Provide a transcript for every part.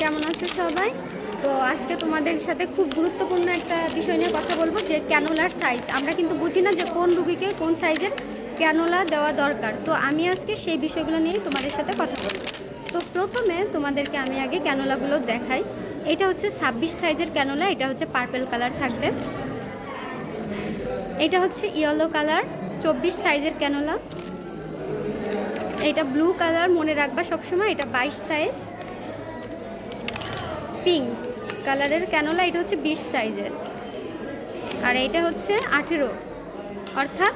কেমন আছো সবাই? তো আজকে তোমাদের সাথে খুব গুরুত্বপূর্ণ একটা বিষয় নিয়ে কথা বলব, যে ক্যানোলার সাইজ আমরা কিন্তু বুঝি না যে কোন রুগীকে কোন সাইজের ক্যানোলা দেওয়া দরকার। তো আমি আজকে সেই বিষয়গুলো নিয়ে তোমাদের সাথে কথা বলব। তো প্রথমে তোমাদেরকে আমি আগে ক্যানোলাগুলো দেখাই। এটা হচ্ছে ছাব্বিশ সাইজের ক্যানোলা এটা হচ্ছে পার্পেল কালার থাকবে। এটা হচ্ছে ইয়েলো কালার চব্বিশ সাইজের ক্যানোলা এটা ব্লু কালার মনে রাখবা সবসময় এটা বাইশ সাইজ পিঙ্ক কালারের ক্যানোলা এটা হচ্ছে বিশ সাইজের। আর এইটা হচ্ছে আঠেরো। অর্থাৎ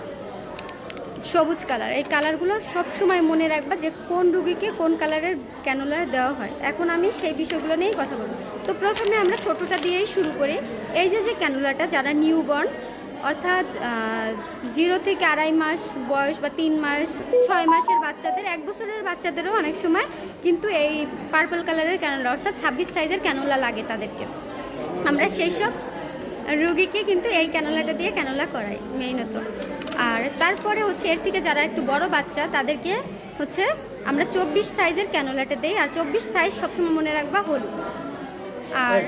সবুজ কালার। এই কালারগুলো সবসময় মনে রাখবা যে কোন রুগীকে কোন কালারের ক্যানোলা দেওয়া হয়। এখন আমি সেই বিষয়গুলো নিয়েই কথা বলব। তো প্রথমে আমরা ছোটোটা দিয়েই শুরু করি। এই যে যে ক্যানোলাটা যারা নিউবর্ন অর্থাৎ জিরো থেকে আড়াই মাস বয়স বা তিন মাস, ছয় মাসের বাচ্চাদের, এক বছরের বাচ্চাদেরও অনেক সময় কিন্তু এই পার্পল কালারের ক্যানোলা অর্থাৎ ছাব্বিশ সাইজের ক্যানোলা লাগে তাদেরকে। আমরা সেই সব রুগীকে কিন্তু এই ক্যানোলাটা দিয়ে ক্যানোলা করাই, মেইনত। আর তারপরে হচ্ছে, এর থেকে যারা একটু বড় বাচ্চা, তাদেরকে হচ্ছে আমরা চব্বিশ সাইজের ক্যানোলাটা দিই। আর চব্বিশ সাইজ সবসময় মনে রাখবা হলুদ। আর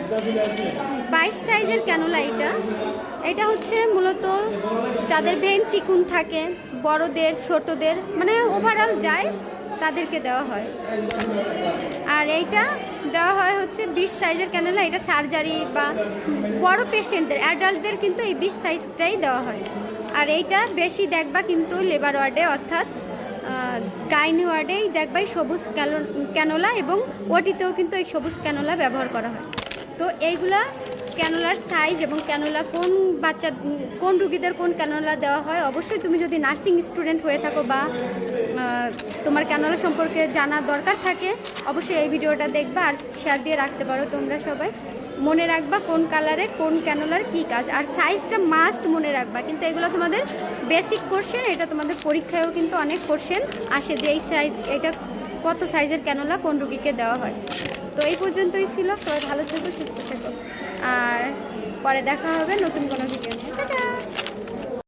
বাইশ সাইজের ক্যানোলা এটা এটা হচ্ছে মূলত যাদের ভেন চিকুন থাকে, বড়দের, ছোটদের মানে ওভারঅল যায় তাদেরকে দেওয়া হয়। আর এইটা দেওয়া হয় হচ্ছে বিশ সাইজের ক্যানোলা এটা সার্জারি বা বড় পেশেন্টদের অ্যাডাল্টদের কিন্তু এই বিশ সাইজটাই দেওয়া হয়। আর এইটা বেশি দেখবা কিন্তু লেবার ওয়ার্ডে, অর্থাৎ গাইনি ওয়ার্ডেই দেখবা এই সবুজ ক্যানোলা এবং ওটিতেও কিন্তু এই সবুজ ক্যানোলা ব্যবহার করা হয়। তো এইগুলা ক্যানোলার সাইজ এবং ক্যানোলা কোন বাচ্চা, কোন রুগীদের কোন ক্যানোলা দেওয়া হয়, অবশ্যই তুমি যদি নার্সিং স্টুডেন্ট হয়ে থাকো বা তোমার ক্যানোলা সম্পর্কে জানার দরকার থাকে, অবশ্যই এই ভিডিওটা দেখবা আর শেয়ার দিয়ে রাখতে পারো তোমরা সবাই। মনে রাখবা কোন কালারে কোন ক্যানোলার কী কাজ, আর সাইজটা মাস্ট মনে রাখবা। কিন্তু এগুলো তোমাদের বেসিক কোশ্চেন এটা তোমাদের পরীক্ষায়ও কিন্তু অনেক কোশ্চেন আসে যে এই সাইজ এটা কত সাইজের ক্যানোলা কোন রুগীকে দেওয়া হয়। তো এই পর্যন্তই ছিল। সবাই ভালো থেকো, সুস্থ থেকো। আর পরে দেখা হবে নতুন কোনো ভিডিও নিয়ে।